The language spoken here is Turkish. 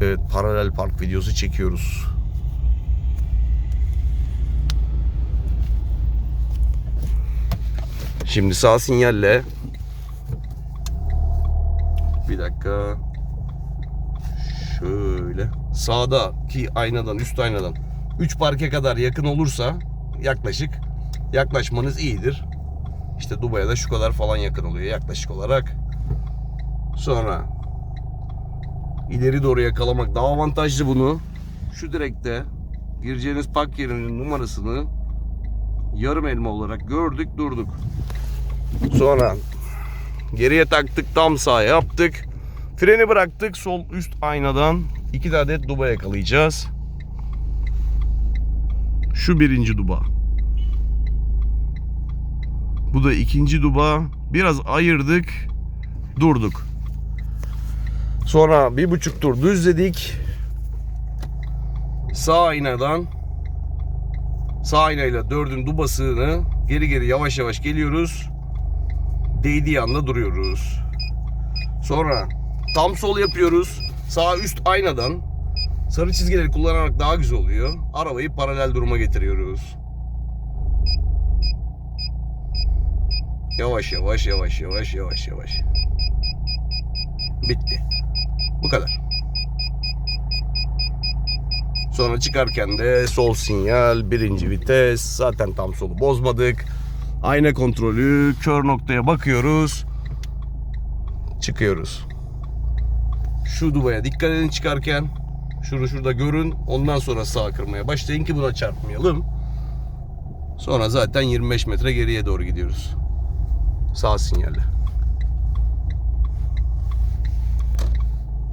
Evet paralel park videosu çekiyoruz. Şimdi sağ sinyalle bir dakika şöyle sağdaki aynadan üst aynadan 3 parke kadar yakın olursa yaklaşık yaklaşmanız iyidir. İşte Dubai'ye de şu kadar falan yakın oluyor yaklaşık olarak. Sonra ileri doğru yakalamak daha avantajlı bunu. Şu direkte gireceğiniz park yerinin numarasını yarım elma olarak gördük durduk. Sonra geriye taktık tam sağa yaptık. Freni bıraktık sol üst aynadan iki adet duba yakalayacağız. Şu birinci duba. Bu da ikinci duba. Biraz ayırdık. Durduk. Sonra bir buçuk tur düzledik. Sağ aynadan sağ aynayla dördün dubasını geri geri yavaş yavaş geliyoruz. Değdiği anda duruyoruz. Sonra tam sol yapıyoruz. Sağ üst aynadan sarı çizgileri kullanarak daha güzel oluyor. Arabayı paralel duruma getiriyoruz. Yavaş yavaş yavaş yavaş yavaş yavaş. Bitti. Bu kadar. Sonra çıkarken de sol sinyal, birinci vites. Zaten tam solu bozmadık. Ayna kontrolü, kör noktaya bakıyoruz. Çıkıyoruz. Şu duvaya dikkat edin çıkarken. Şunu şurada görün. Ondan sonra sağa kırmaya başlayın ki buna çarpmayalım. Sonra zaten 25 metre geriye doğru gidiyoruz. Sağ sinyalle.